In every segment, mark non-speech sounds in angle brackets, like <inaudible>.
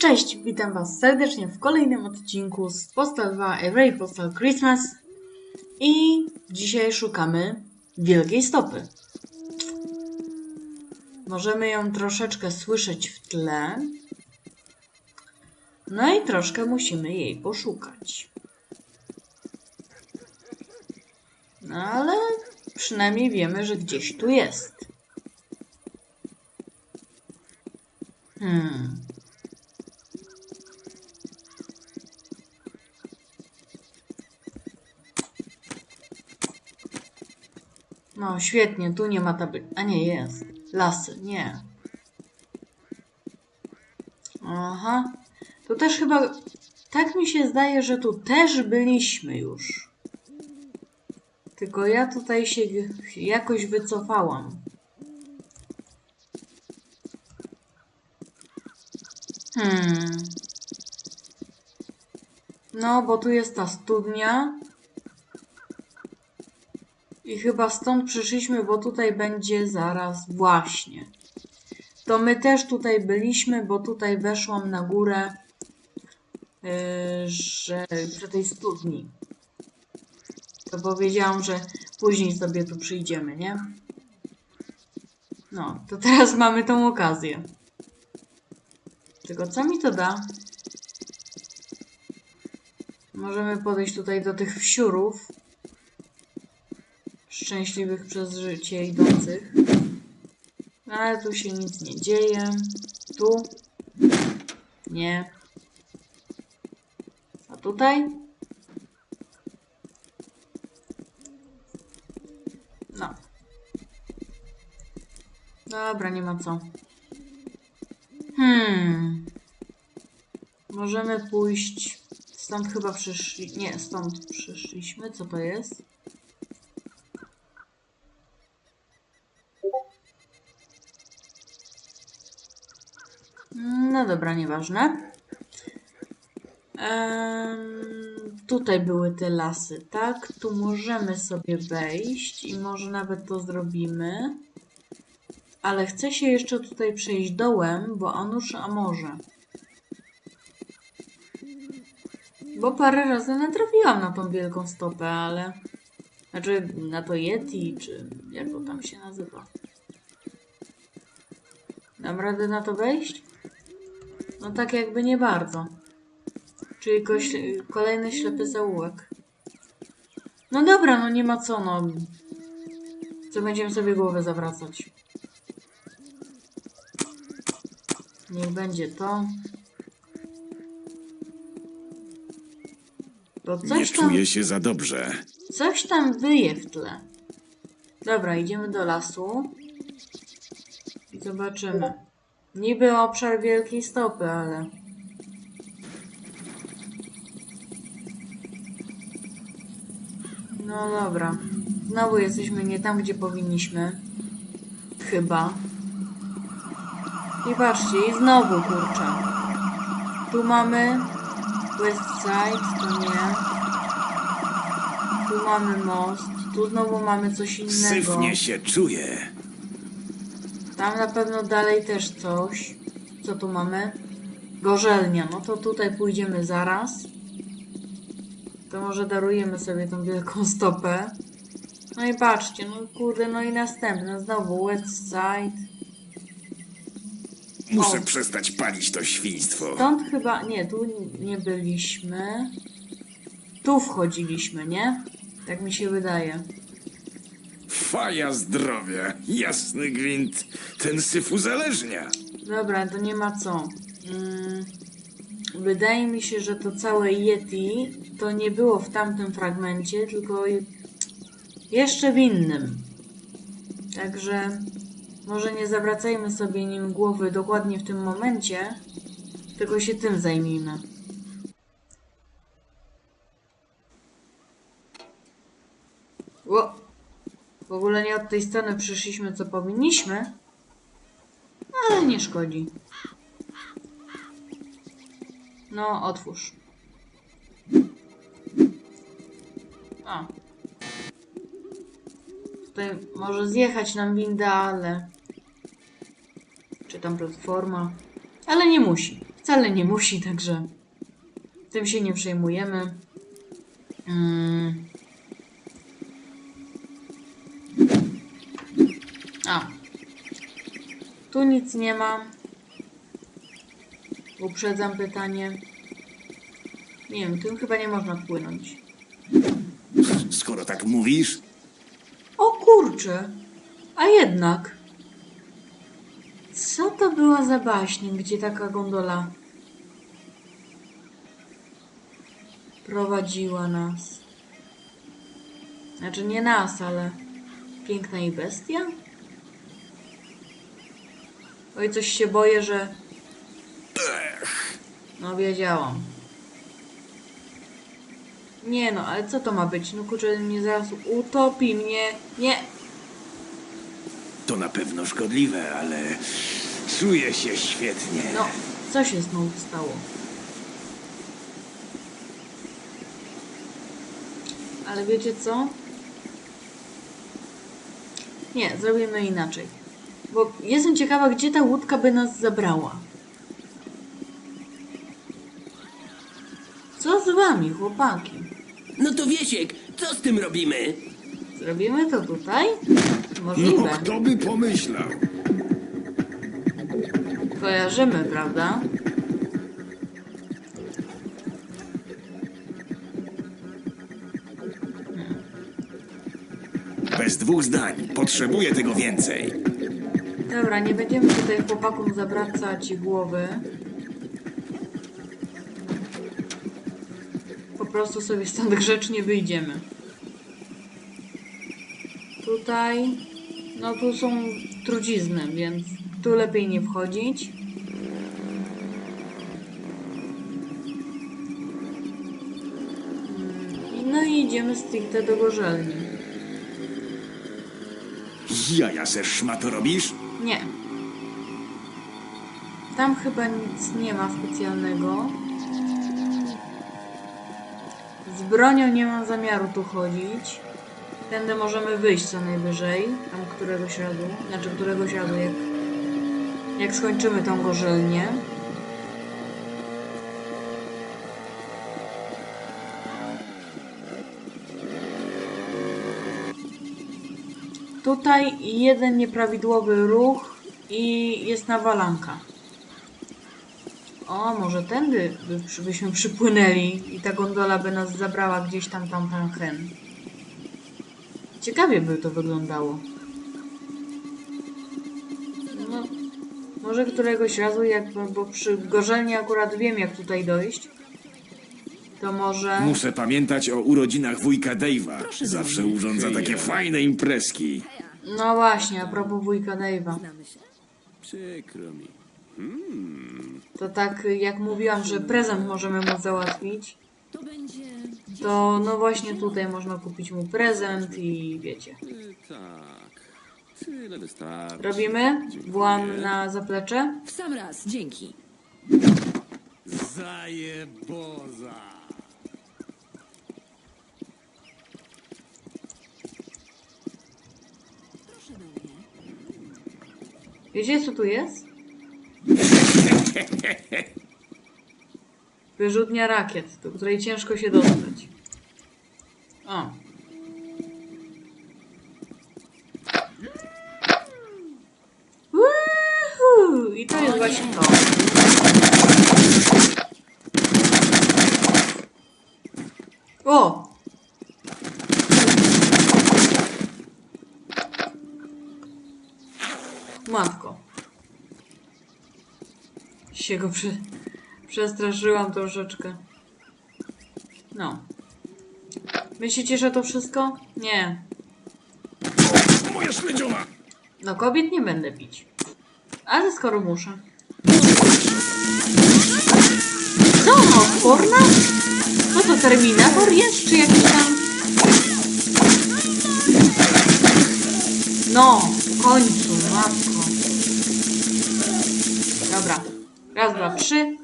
Cześć, witam Was serdecznie w kolejnym odcinku z Postal 2 Every Postal Christmas i dzisiaj szukamy wielkiej stopy. Możemy ją troszeczkę słyszeć w tle, no i troszkę musimy jej poszukać. No ale przynajmniej wiemy, że gdzieś tu jest. Hmm. No, świetnie, tu nie ma tabeli. A nie, jest. Lasy, nie. Aha. Tu też chyba... Tak mi się zdaje, że tu też byliśmy już. Tylko ja tutaj się jakoś wycofałam. Hmm. No, bo tu jest ta studnia. I chyba stąd przyszliśmy, bo tutaj będzie zaraz właśnie. To my też tutaj byliśmy, bo tutaj weszłam na górę, yy, że przy tej studni. To powiedziałam, że później sobie tu przyjdziemy, nie? No, to teraz <laughs> mamy tą okazję. Tylko co mi to da? Możemy podejść tutaj do tych wsiurów szczęśliwych przez życie idących. Ale tu się nic nie dzieje. Tu? Nie. A tutaj? No. Dobra, nie ma co. Hmm. Możemy pójść. Stąd chyba przyszli. Nie, stąd przyszliśmy. Co to jest? No dobra, nieważne. Tutaj były te lasy, tak? Tu możemy sobie wejść i może nawet to zrobimy. Ale chcę się jeszcze tutaj przejść dołem, bo a nuż, a może. Bo parę razy natrafiłam na tą wielką stopę, ale... Znaczy, na to Yeti, czy jak to tam się nazywa. Dam radę na to wejść? No tak jakby nie bardzo. Czyli kolejny ślepy zaułek. No dobra, no nie ma co, no. Co będziemy sobie głowę zawracać. Niech będzie to. To Nie coś tam, czuję się za dobrze. coś tam wyje w tle. Dobra, idziemy do lasu. I zobaczymy. Niby obszar wielkiej stopy, ale... No dobra. Znowu jesteśmy nie tam, gdzie powinniśmy. Chyba. I patrzcie, i znowu kurczę. Tu mamy West Side, to nie. Tu mamy most. Tu znowu mamy coś innego. Syfnie się czuję. Tam na pewno dalej też coś. Co tu mamy? Gorzelnia. No to tutaj pójdziemy zaraz. To może darujemy sobie tą wielką stopę. No i patrzcie, no kurde, no i następne. Znowu West Side. Muszę O. przestać palić to świństwo. Stąd chyba... Nie, tu nie byliśmy. Tu wchodziliśmy, nie? Tak mi się wydaje. Faja zdrowia, jasny gwint. Ten syf uzależnia. Dobra, to nie ma co. Mm, wydaje mi się, że to całe Yeti to nie było w tamtym fragmencie, tylko je- jeszcze w innym. Także może nie zawracajmy sobie nim głowy dokładnie w tym momencie, tylko się tym zajmijmy. Ło! W ogóle nie od tej strony przyszliśmy, co powinniśmy. Ale nie szkodzi. No, otwórz. A. Tutaj może zjechać nam winda, ale... Czy tam platforma? Ale nie musi. Wcale nie musi, także tym się nie przejmujemy. Mm. A. Tu nic nie ma. Uprzedzam pytanie. Nie wiem, tym chyba nie można płynąć. Skoro tak mówisz, O kurczę! A jednak. Co to była za baśń, gdzie taka gondola prowadziła nas? Znaczy nie nas, ale piękna i bestia? Oj, coś się boję, że... No wiedziałam. Nie no, ale co to ma być? No kurczę, mnie zaraz utopi mnie. Nie, to na pewno szkodliwe, ale czuję się świetnie. No, co się znowu stało? Ale wiecie co? Nie, zrobimy inaczej. Bo jestem ciekawa, gdzie ta łódka by nas zabrała. Co z wami, chłopaki? No to Wiesiek, co z tym robimy? Zrobimy to tutaj? No, Możliwe. kto by pomyślał? Kojarzymy, prawda? Bez dwóch zdań. Potrzebuję tego więcej. Dobra, nie będziemy tutaj chłopakom zawracać głowy. Po prostu sobie stąd grzecznie wyjdziemy. Tutaj, no tu są trucizny, więc tu lepiej nie wchodzić. Mm, No i idziemy stricte do gorzelni. Jaja se szmato robisz? Nie. Tam chyba nic nie ma specjalnego. Z bronią nie mam zamiaru tu chodzić. Tędy możemy wyjść co najwyżej. Tam któregoś razu. Znaczy któregoś razu jak, jak skończymy tą gorzelnię. Tutaj jeden nieprawidłowy ruch i jest nawalanka. O, może tędy by, byśmy przypłynęli i ta gondola by nas zabrała gdzieś tam, tam, tam, hen. Ciekawie by to wyglądało. No, może któregoś razu, jak, bo- przy gorzelni akurat wiem, jak tutaj dojść, to może... Muszę pamiętać o urodzinach wujka Dave'a. Zawsze urządza takie fajne imprezki. No właśnie, a propos wujka Dave'a. Przykro mi. To tak jak mówiłam, że prezent możemy mu załatwić, To będzie to no właśnie tutaj można kupić mu prezent i wiecie. Y, tak. Tyle wystarczy. Robimy? Włam na zaplecze? w sam raz, dzięki. Zajeboza! Proszę do mnie. Wiecie co tu jest? <laughs> Wyrzutnia rakiet, do której ciężko się dostać. O. Woohoo! I to jest właśnie to. O! Matko. Się go prze... przestraszyłam troszeczkę. No. Myślicie, że to wszystko? Nie. Moja śledziona! No kobiet nie będę bić. Ale skoro muszę. Co no, odporna? Co to, Terminator jest, czy jakiś tam... No, w końcu, matko. Raz, dwa, trzy.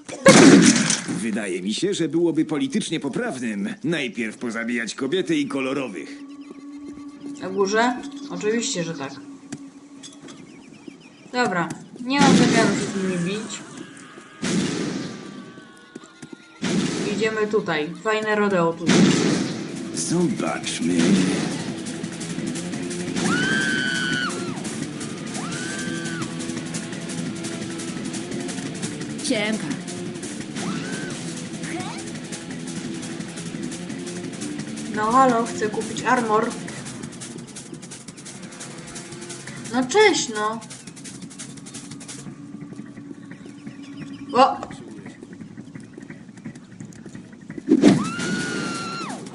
Wydaje mi się, że byłoby politycznie poprawnym najpierw pozabijać kobiety i kolorowych. Na górze? Oczywiście, że tak. Dobra. Nie mam zamiaru się z nimi bić. Idziemy tutaj. Fajne rodeo tutaj. Zobaczmy. Siemka. No halo, chcę kupić armor. No cześć, no. O!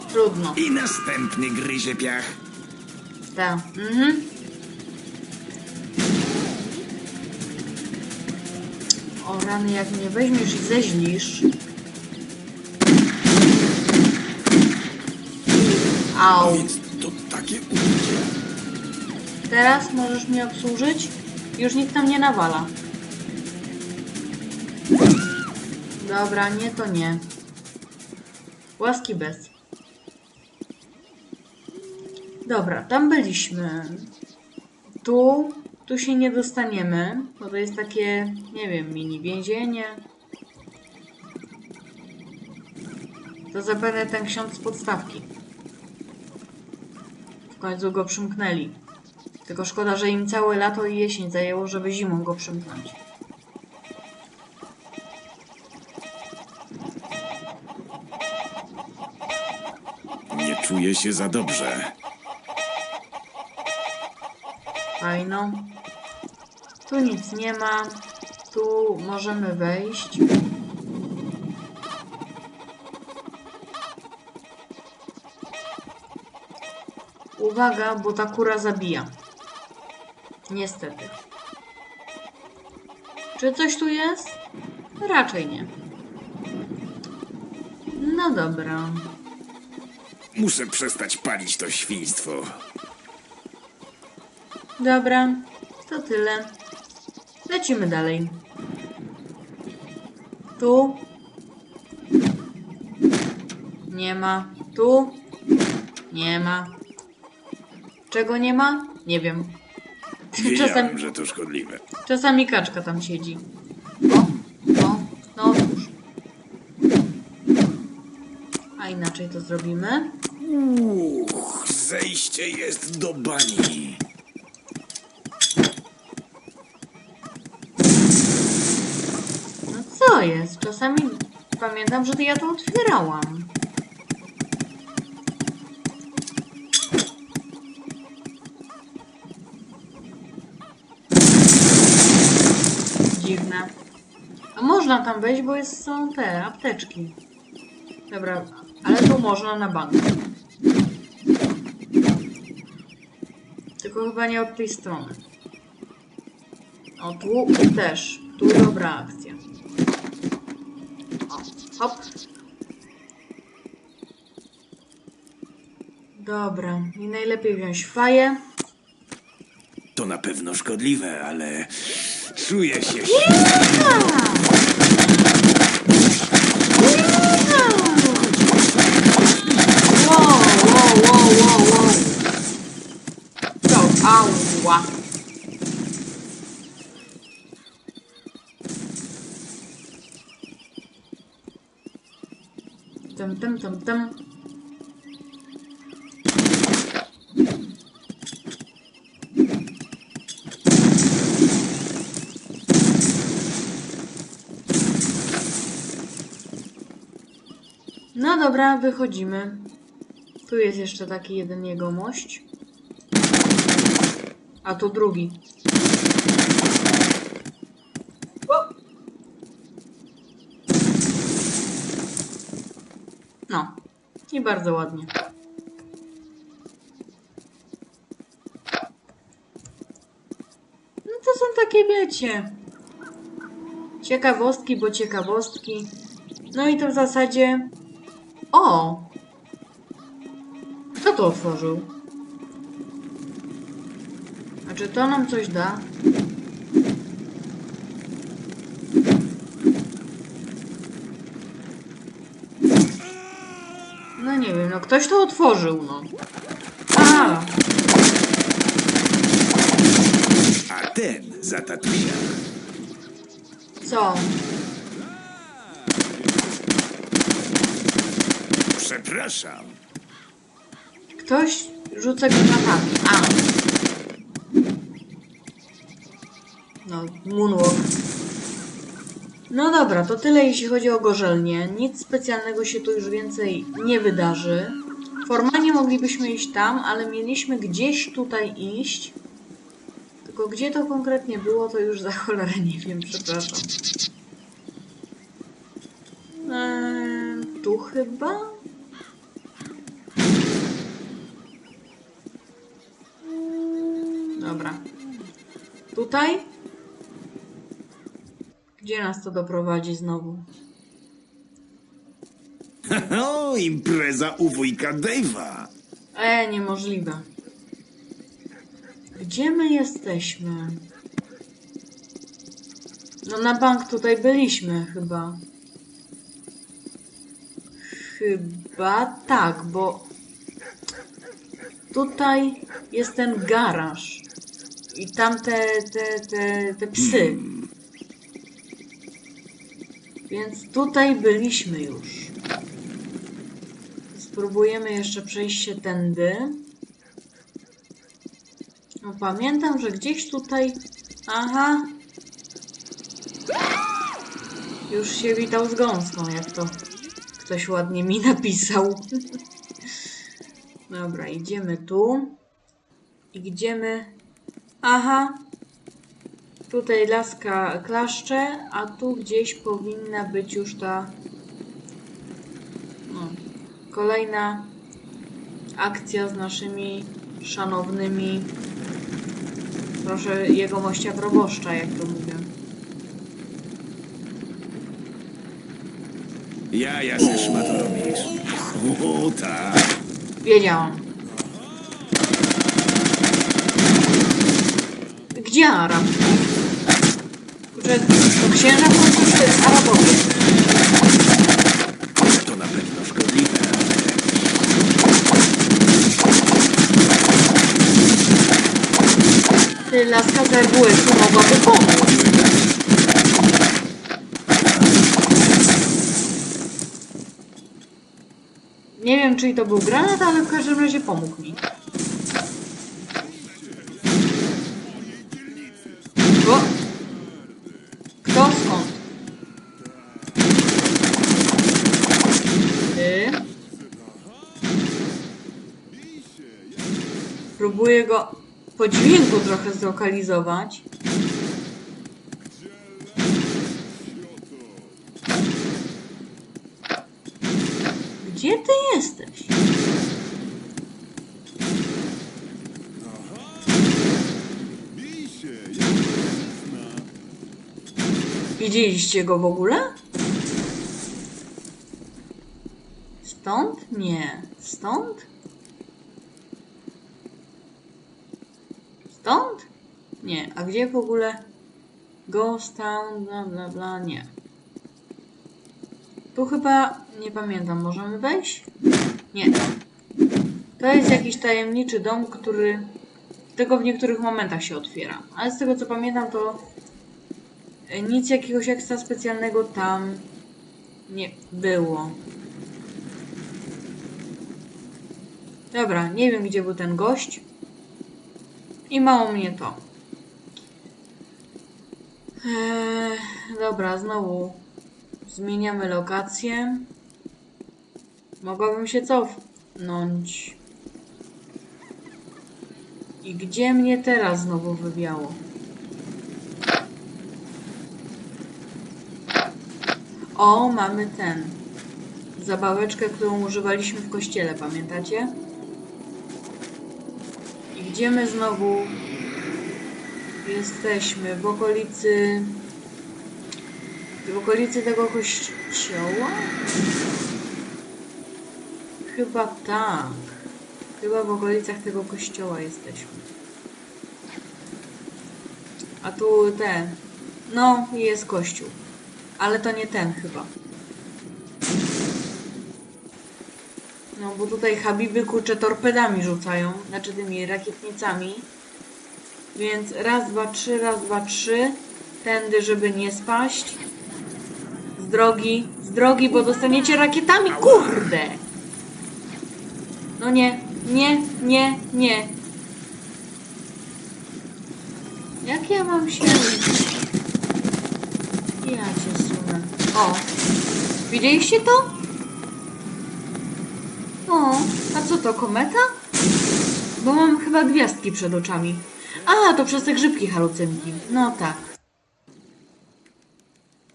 Trudno. I następny gryzie piach. Tak. Mhm. O rany, jak mnie weźmiesz i zeźlisz. Au. to takie uczucie. Teraz możesz mnie obsłużyć? Już nikt tam nie nawala. Dobra, nie to nie. Łaski bez. Dobra, tam byliśmy. Tu, tu się nie dostaniemy, bo to jest takie, nie wiem, mini więzienie. To zapewne ten ksiądz z podstawki. W końcu go przymknęli. Tylko szkoda, że im całe lato i jesień zajęło, żeby zimą go przymknąć. Nie czuję się za dobrze. Fajno. Tu nic nie ma. Tu możemy wejść. Uwaga, bo ta kura zabija. Niestety. Czy coś tu jest? Raczej nie. No dobra. Muszę przestać palić to świństwo. Dobra, to tyle. Lecimy dalej. Tu. Nie ma. Tu. Nie ma. Czego nie ma? Nie wiem. Czasami, Wiedziałem, że to szkodliwe. czasami kaczka tam siedzi. O, o, no otwórz. A inaczej to zrobimy. Uch, zejście jest do bani. No co jest? Czasami pamiętam, że ja to otwierałam. Dziwne. A można tam wejść, bo jest, są te apteczki. Dobra, ale tu można na bank. Tylko chyba nie od tej strony. O, tu też. Tu dobra akcja. Hop. Dobra, i najlepiej wziąć faję. To na pewno szkodliwe, ale czuję się. Wow, wow, wow, wow, wow. To, ała. Tum, tum, tum, tum. No dobra, wychodzimy. Tu jest jeszcze taki jeden jegomość. A tu drugi. O! No. I bardzo ładnie. No to są takie, wiecie... Ciekawostki, bo ciekawostki. No i to w zasadzie... O! Kto to otworzył? A czy to nam coś da? No nie wiem, no ktoś to otworzył, no. A, A ten za Tatwina. co? Przepraszam. Ktoś rzuca granatami. A. No, moonwalk. No dobra, to tyle jeśli chodzi o gorzelnię. Nic specjalnego się tu już więcej nie wydarzy. Formalnie moglibyśmy iść tam, ale mieliśmy gdzieś tutaj iść. Tylko gdzie to konkretnie było, to już za cholerę nie wiem, przepraszam. Eee, tu chyba? Dobra. Tutaj? Gdzie nas to doprowadzi znowu? <laughs> O, impreza u wujka Dave'a. E, niemożliwe. Gdzie my jesteśmy? No na bank tutaj byliśmy chyba. Chyba tak, bo tutaj jest ten garaż. I tam te, te, te, te psy. Więc tutaj byliśmy już. Spróbujemy jeszcze przejść się tędy. No pamiętam, że gdzieś tutaj... Aha. Już się witał z gąską, jak to ktoś ładnie mi napisał. <laughs> Dobra, idziemy tu. I gdzie my... Aha. Tutaj laska klaszcze, a tu gdzieś powinna być już ta... No, kolejna akcja z naszymi szanownymi, proszę jego mościa proboszcza, jak to mówię. Ja, ja się szmato robisz. O, tak. Wiedziałam. Gdzie Arab? Kurczę, to księża końcu czy Arabowie? To na pewno szkodliwe, ale... Laska z RWS-u mogłaby pomóc. Nie wiem, czy to był granat, ale w każdym razie pomógł mi. O! Kto skąd? Ty? Próbuję go po dźwięku trochę zlokalizować. Gdzie ty jesteś? Widzieliście go w ogóle? Stąd? Nie. Stąd? Nie. A gdzie w ogóle? Ghost Town, bla bla bla, nie. Tu chyba, nie pamiętam, możemy wejść? Nie. To jest jakiś tajemniczy dom, który tylko w niektórych momentach się otwiera. Ale z tego co pamiętam, to e, nic jakiegoś ekstra specjalnego tam nie było. Dobra, nie wiem gdzie był ten gość. I mało mnie to. Eee, dobra, znowu zmieniamy lokację. Mogłabym się cofnąć. I gdzie mnie teraz znowu wywiało? O, mamy ten. Zabaweczkę, którą używaliśmy w kościele, pamiętacie? I gdzie my znowu jesteśmy? W okolicy... W okolicy tego kościoła? Chyba tak. Chyba w okolicach tego kościoła jesteśmy. A tu ten. No, jest kościół. Ale to nie ten chyba. No, bo tutaj Habiby kurczę torpedami rzucają. Znaczy tymi rakietnicami. Więc raz, dwa, trzy, raz, dwa, trzy. Tędy, żeby nie spaść. Z drogi, z drogi, bo dostaniecie rakietami, kurde! No nie, nie, nie, nie. Jak ja mam się... Ja cię sunę. O! Widzieliście to? O, a co to, kometa? Bo mam chyba gwiazdki przed oczami. A, to przez te grzybki halucynki. No tak.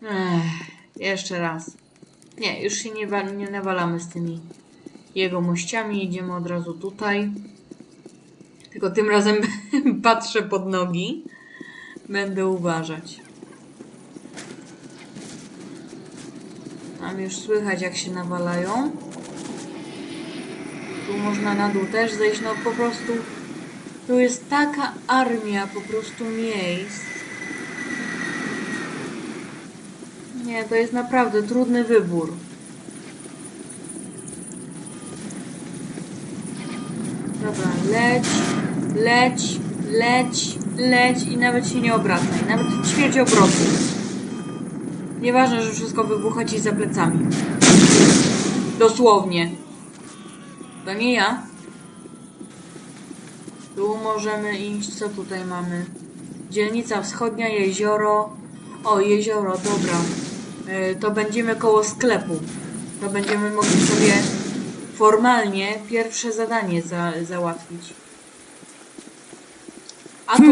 Ech, jeszcze raz. Nie, już się nie, nie nawalamy z tymi jego mościami. Idziemy od razu tutaj. Tylko tym razem <laughs> patrzę pod nogi. Będę uważać. Tam już słychać jak się nawalają. Tu można na dół też zejść, no po prostu tu jest taka armia po prostu miejsc. Nie, to jest naprawdę trudny wybór. Dobra, leć, leć, leć, leć i nawet się nie obracaj, nawet ćwierć obrotu. Nieważne, że wszystko wybucha ci za plecami. Dosłownie. To nie ja. Tu możemy iść. Co tutaj mamy? Dzielnica Wschodnia, jezioro. O, jezioro, dobra. E, to będziemy koło sklepu. To będziemy mogli sobie formalnie pierwsze zadanie za, załatwić. A tu...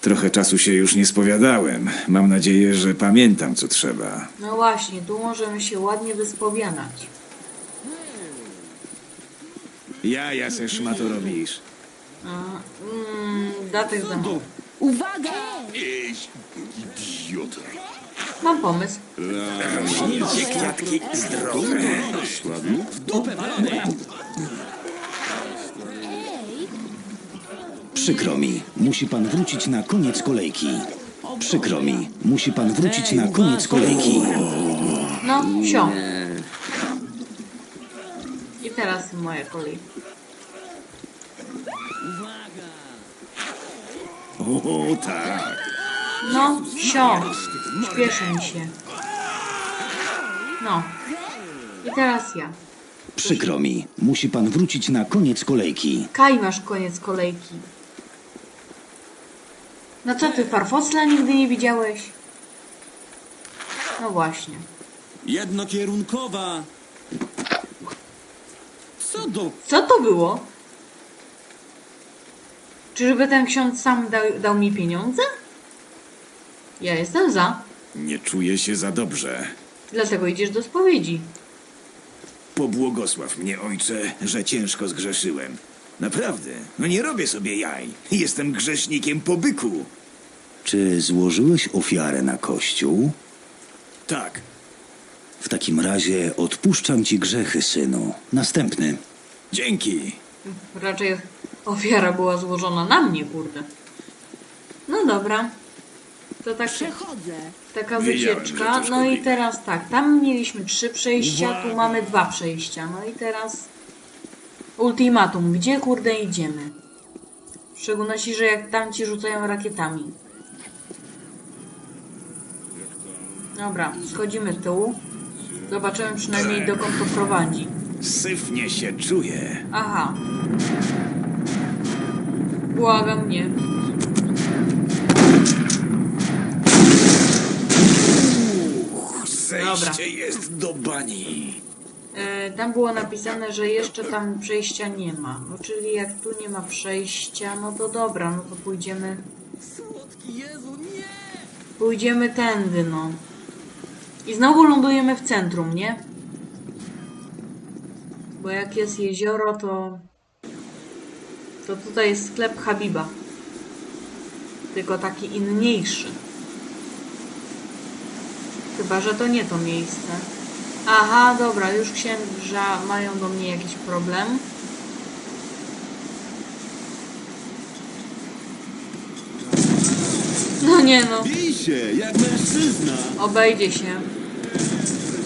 Trochę czasu się już nie spowiadałem. Mam nadzieję, że pamiętam, co trzeba. No właśnie, tu możemy się ładnie wyspowiadać. Ja, ja se szmato robisz. A, mm, datek za mało. Uwaga! Mam pomysł. Kwiatki zdrowe. Ładnie? Przykro mi, musi pan wrócić na koniec kolejki. Przykro mi, musi pan wrócić na koniec kolejki. No, sio. I teraz moja kolej. O, tak. No, sio. Śpieszy mi się. No. I teraz ja. Przykro mi, musi pan wrócić na koniec kolejki. Kaj masz koniec kolejki. No co ty, farfocla nigdy nie widziałeś? No właśnie. Jednokierunkowa! Co do... Co to było? Czyżby ten ksiądz sam dał, dał mi pieniądze? Ja jestem za. Nie czuję się za dobrze. Dlatego idziesz do spowiedzi. Pobłogosław mnie, ojcze, że ciężko zgrzeszyłem. Naprawdę, no nie robię sobie jaj. Jestem grzesznikiem po byku. Czy złożyłeś ofiarę na kościół? Tak, W takim razie odpuszczam ci grzechy, synu. Następny. dzięki. Raczej ofiara była złożona na mnie, kurde. No dobra. To tak, Przechodzę. taka Wiedziałem, wycieczka. że No i teraz tak, tam mieliśmy trzy przejścia, tu mamy dwa przejścia. No i teraz ultimatum. Gdzie kurde idziemy? W szczególności, że jak tam ci rzucają rakietami. Dobra, schodzimy w tył. Zobaczymy przynajmniej dokąd to prowadzi. Syfnie się czuję. Aha. Błagam mnie. Zejście jest do bani. E, tam było napisane, że jeszcze tam przejścia nie ma. No czyli jak tu nie ma przejścia, no to dobra, no to pójdziemy. Pójdziemy tędy, no. I znowu lądujemy w centrum, nie? Bo jak jest jezioro, to. To tutaj jest sklep Habiba. Tylko taki inniejszy. Chyba, że to nie to miejsce. Aha, dobra, już księża mają do mnie jakiś problem. No nie no, Bij się, jak mężczyzna! obejdzie się.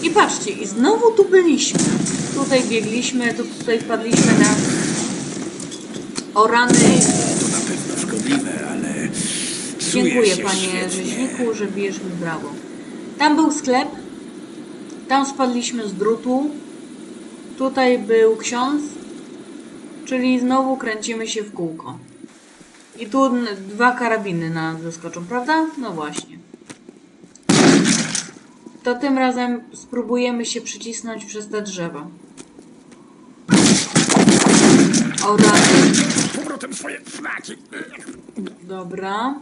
I patrzcie, i znowu tu byliśmy. Tutaj biegliśmy, tu tutaj wpadliśmy na... O rany! To na pewno szkodliwe, ale Dziękuję się panie świetnie. rzeźniku, że bijesz mi brawo. Tam był sklep. Tam spadliśmy z drutu. Tutaj był ksiądz. Czyli znowu kręcimy się w kółko. I tu dwa karabiny na nas wyskoczą, prawda? No właśnie. To tym razem spróbujemy się przycisnąć przez te drzewa. O rany. Powrotem swoje flaki. Dobra.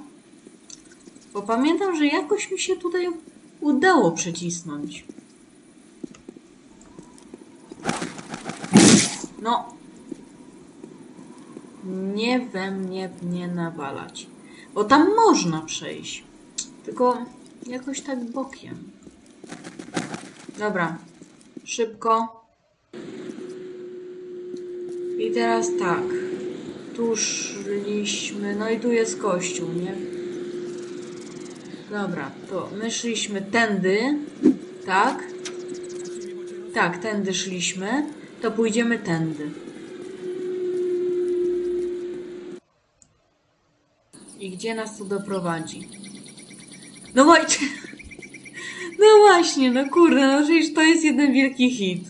Bo pamiętam, że jakoś mi się tutaj udało przycisnąć. No. Nie we mnie nie nawalać. Bo tam można przejść. Tylko jakoś tak bokiem. Dobra. Szybko. I teraz tak. Tu szliśmy, no i tu jest kościół, nie? Dobra, to my szliśmy tędy, tak? Tak, tędy szliśmy, to pójdziemy tędy. I gdzie nas to doprowadzi? No właśnie, <laughs> no właśnie, no kurde, no przecież to jest jeden wielki hit.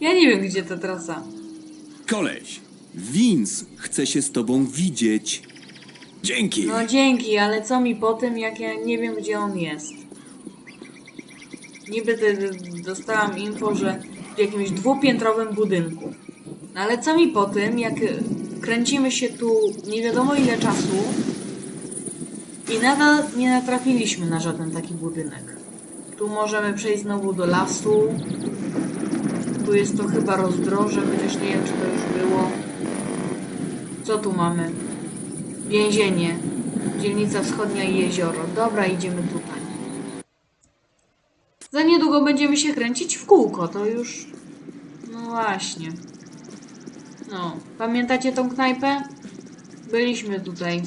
Ja nie wiem, gdzie ta trasa. Koleś, Vince chce się z tobą widzieć. Dzięki. No dzięki, ale co mi po tym, jak ja nie wiem, gdzie on jest? Niby te, dostałam info, że w jakimś dwupiętrowym budynku. No ale co mi po tym, jak kręcimy się tu nie wiadomo ile czasu i nadal nie natrafiliśmy na żaden taki budynek. Tu możemy przejść znowu do lasu. Tu jest to chyba rozdroże, chociaż nie wiem, czy to już było. Co tu mamy? Więzienie. Dzielnica Wschodnia i jezioro. Dobra, idziemy tutaj. Za niedługo będziemy się kręcić w kółko, to już... No właśnie. No, pamiętacie tą knajpę? Byliśmy tutaj.